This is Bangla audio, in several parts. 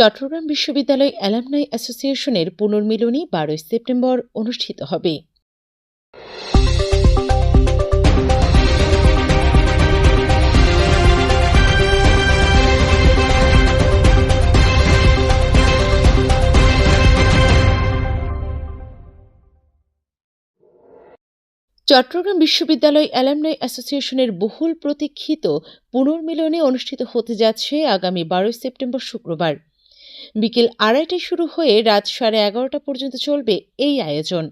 চট্টগ্রাম বিশ্ববিদ্যালয় অ্যালামনাই অ্যাসোসিয়েশনের পুনর্মিলনী বারোই সেপ্টেম্বর অনুষ্ঠিত হবে। চট্টগ্রাম বিশ্ববিদ্যালয় অ্যালামনাই অ্যাসোসিয়েশনের বহুল প্রতীক্ষিত পুনর্মিলনী অনুষ্ঠিত হতে যাচ্ছে আগামী বারোই সেপ্টেম্বর শুক্রবার। বিকেল আড়াইটায় শুরু হয়ে রাত সাড়ে এগারোটা পর্যন্ত চলবে এই আয়োজন।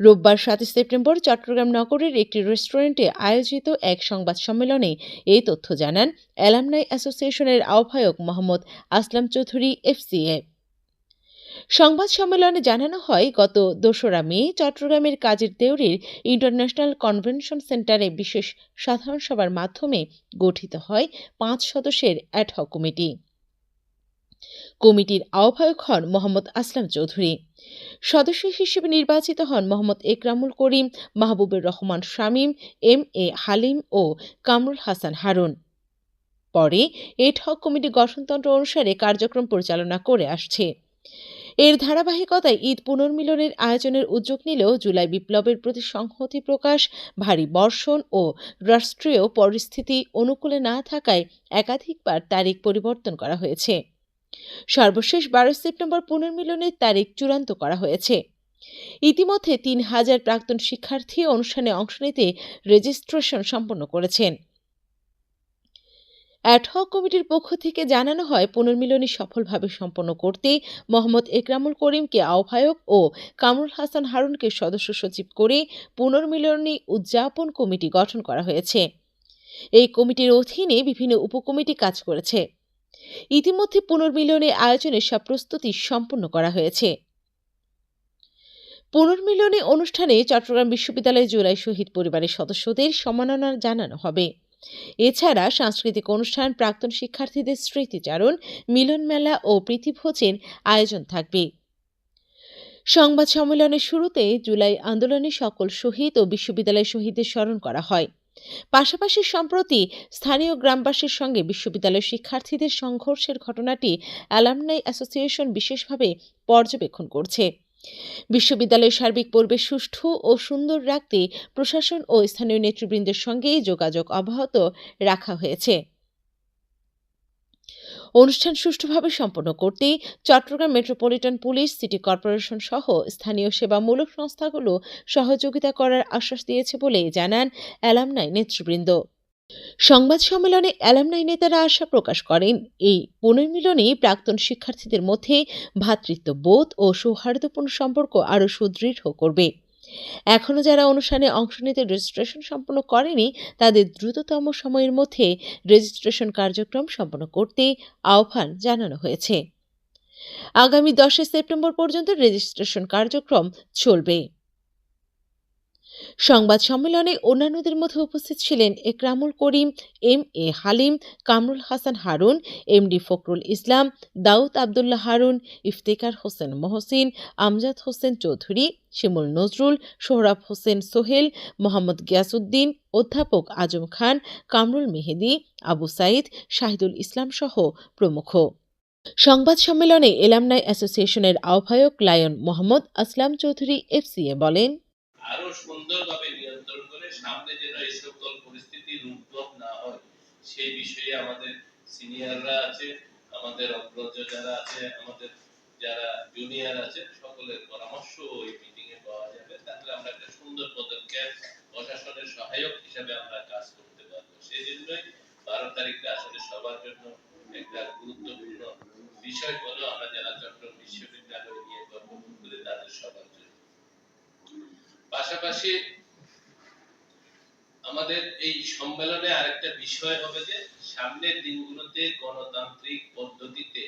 রোববার সাতই সেপ্টেম্বর চট্টগ্রাম নগরের একটি রেস্টুরেন্টে আয়োজিত এক সংবাদ সম্মেলনে এই তথ্য জানান অ্যালামনাই অ্যাসোসিয়েশনের আহ্বায়ক মোহাম্মদ আসলাম চৌধুরী, এফসিএ। সংবাদ সম্মেলনে জানানো হয়, গত দোসরা মে চট্টগ্রামের কাজের দেউরির ইন্টারন্যাশনাল কনভেনশন সেন্টারে বিশেষ সাধারণ সভার মাধ্যমে গঠিত হয় পাঁচ সদস্যের অ্যাডহক কমিটি। কমিটির আহ্বায়ক হন মোহাম্মদ আসলাম চৌধুরী। সদস্য হিসেবে নির্বাচিত হন মোহাম্মদ একরামুল করিম, মাহবুবুর রহমান শামীম, এম এ হালিম ও কামরুল হাসান হারুন। পরে এডহক কমিটি গঠনতন্ত্র অনুসারে কার্যক্রম পরিচালনা করে আসছে। এর ধারাবাহিকতায় ঈদ পুনর্মিলনের আয়োজনের উদ্যোগ নিলেও জুলাই বিপ্লবের প্রতি সংহতি প্রকাশ, ভারী বর্ষণ ও রাষ্ট্রীয় পরিস্থিতি অনুকূলে না থাকায় একাধিকবার তারিখ পরিবর্তন করা হয়েছে। সর্বশেষ বারো সেপ্টেম্বর পুনর্মিলনের তারিখ চূড়ান্ত করা হয়েছে। ইতিমধ্যে তিন হাজার প্রাক্তন শিক্ষার্থী অনুষ্ঠানে অংশ নিতে রেজিস্ট্রেশন সম্পন্ন করেছেন। অ্যাডহক কমিটির পক্ষ থেকে জানানো হয়, পুনর্মিলনী সফলভাবে সম্পন্ন করতে মোহাম্মদ একরামুল করিমকে আহ্বায়ক ও কামরুল হাসান হারুনকে সদস্য সচিব করে পুনর্মিলনী উদযাপন কমিটি গঠন করা হয়েছে। এই কমিটির অধীনে বিভিন্ন উপকমিটি কাজ করেছে। ইতিমধ্যে পুনর্মিলনী আয়োজনের সব প্রস্তুতি সম্পন্ন করা হয়েছে। পুনর্মিলনী অনুষ্ঠানে চট্টগ্রাম বিশ্ববিদ্যালয় জুলাই শহীদ পরিবারের সদস্যদের সম্মাননা জানানো হবে। এছাড়া সাংস্কৃতিক অনুষ্ঠান, প্রাক্তন শিক্ষার্থীদের স্মৃতিচারণ, মিলন মেলা ও প্রীতিভোজের আয়োজন থাকবে। সংবাদ সম্মেলনের শুরুতে জুলাই আন্দোলনে সকল শহীদ ও বিশ্ববিদ্যালয় শহীদদের স্মরণ করা হয়। পাশাপাশি সম্প্রতি স্থানীয় গ্রামবাসীর সঙ্গে বিশ্ববিদ্যালয়ের শিক্ষার্থীদের সংঘর্ষের ঘটনাটি অ্যালামনাই অ্যাসোসিয়েশন বিশেষভাবে পর্যবেক্ষণ করছে। বিশ্ববিদ্যালয়ের সার্বিক পরিবেশ সুষ্ঠু ও সুন্দর রাখতে প্রশাসন ও স্থানীয় নেতৃবৃন্দের সঙ্গে যোগাযোগ অব্যাহত রাখা হয়েছে। অনুষ্ঠান সুষ্ঠুভাবে সম্পন্ন করতে Chittagong metropolitan police, city corporation সহ স্থানীয় সেবামূলক সংস্থাগুলো সহযোগিতা করার আশ্বাস দিয়েছে বলে জানান অ্যালামনাই নেতৃবৃন্দ। সংবাদ সম্মেলনে অ্যালামনাই নেতারা আশা প্রকাশ করেন, এই পুনর্মিলনে প্রাক্তন শিক্ষার্থীদের মধ্যে ভ্রাতৃত্ববোধ ও সৌহার্দ্যপূর্ণ সম্পর্ক আরও সুদৃঢ় করবে। এখনও যারা অনুষ্ঠানে অংশ নিতে রেজিস্ট্রেশন সম্পন্ন করেনি, তাদের দ্রুততম সময়ের মধ্যে রেজিস্ট্রেশন কার্যক্রম সম্পন্ন করতে আহ্বান জানানো হয়েছে। আগামী দশই সেপ্টেম্বর পর্যন্ত রেজিস্ট্রেশন কার্যক্রম চলবে। সংবাদ সম্মেলনে অন্যান্যদের মধ্যে উপস্থিত ছিলেন Ekramul Karim, M A Halim, Kamrul Hasan Harun MD Fakhrul Islam, Daud Abdullah Harun Iftekhar Hossain Mohsin, Amjad Hossain Chowdhury, Shimul Nazrul, Sohrab Hossain Sohel, Mohammad Giasuddin অধ্যাপক আজম খান, কামরুল মেহেদি, আবু সাইদ, শাহিদুল ইসলাম সহ প্রমুখ। সংবাদ সম্মেলনে এলামনাই অ্যাসোসিয়েশনের আহ্বায়ক লায়ন মোহাম্মদ আসলাম চৌধুরী এফসিএ বলেন আরও সুন্দরভাবে নিয়ন্ত্রণ করে সামনে যেন এই সকল পরিস্থিতির উদ্ভব না হয়, সেই বিষয়ে আমাদের সিনিয়ররা আছে, আমাদের অগ্রজ যারা আছে, আমাদের যারা জুনিয়র আছে, সকলের পরামর্শ ওই মিটিং এ পাওয়া যাবে। তাহলে আমরা একটা সুন্দর পদক্ষেপ, প্রশাসনের সহায়ক হিসাবে আমরা কাজ করতে পারব। সেই জন্যই বারো তারিখটা আসলে সবার জন্য একটা গুরুত্বপূর্ণ বিষয় হলো আমরা যারা চট্টগ্রাম বিশ্ববিদ্যালয় নিয়ে গর্ববোধ করি, তাদের সবার জন্য পাশাপাশি আমাদের এই সম্মেলনে আরেকটা বিষয় হবে যে, সামনের দিনগুলোতে গণতান্ত্রিক পদ্ধতিতে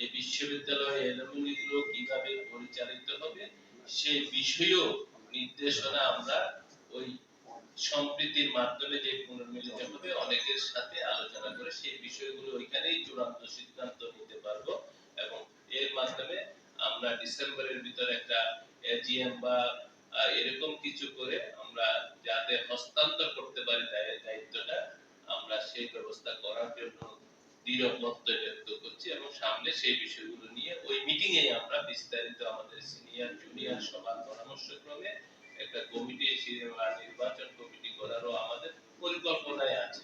এই বিশ্ববিদ্যালয় এলামুনিগুলো কীভাবে পরিচালিত হবে, সেই বিষয়েও নির্দেশনা আমরা ওই সম্প্রীতির মাধ্যমে যে পুনর্মিলিত হবে, অনেকের সাথে আলোচনা করে সেই বিষয়গুলো ওইখানেই চূড়ান্ত সিদ্ধান্ত নিতে পারব এবং এর মাধ্যমে আমরা ডিসেম্বরের ভিতরে একটা এজিএম বা এরকম কিছু করে আমরা যাতে হস্তান্তর করতে পারি দায়িত্বটা, আমরা সেই ব্যবস্থা করার জন্য ব্যক্ত করছি এবং সামনে সেই বিষয়গুলো নিয়ে ওই মিটিং এ আমরা বিস্তারিত আমাদের সিনিয়র জুনিয়র সবার পরামর্শক্রমে একটা কমিটি নির্বাচন কমিটি করারও আমাদের পরিকল্পনায় আছে।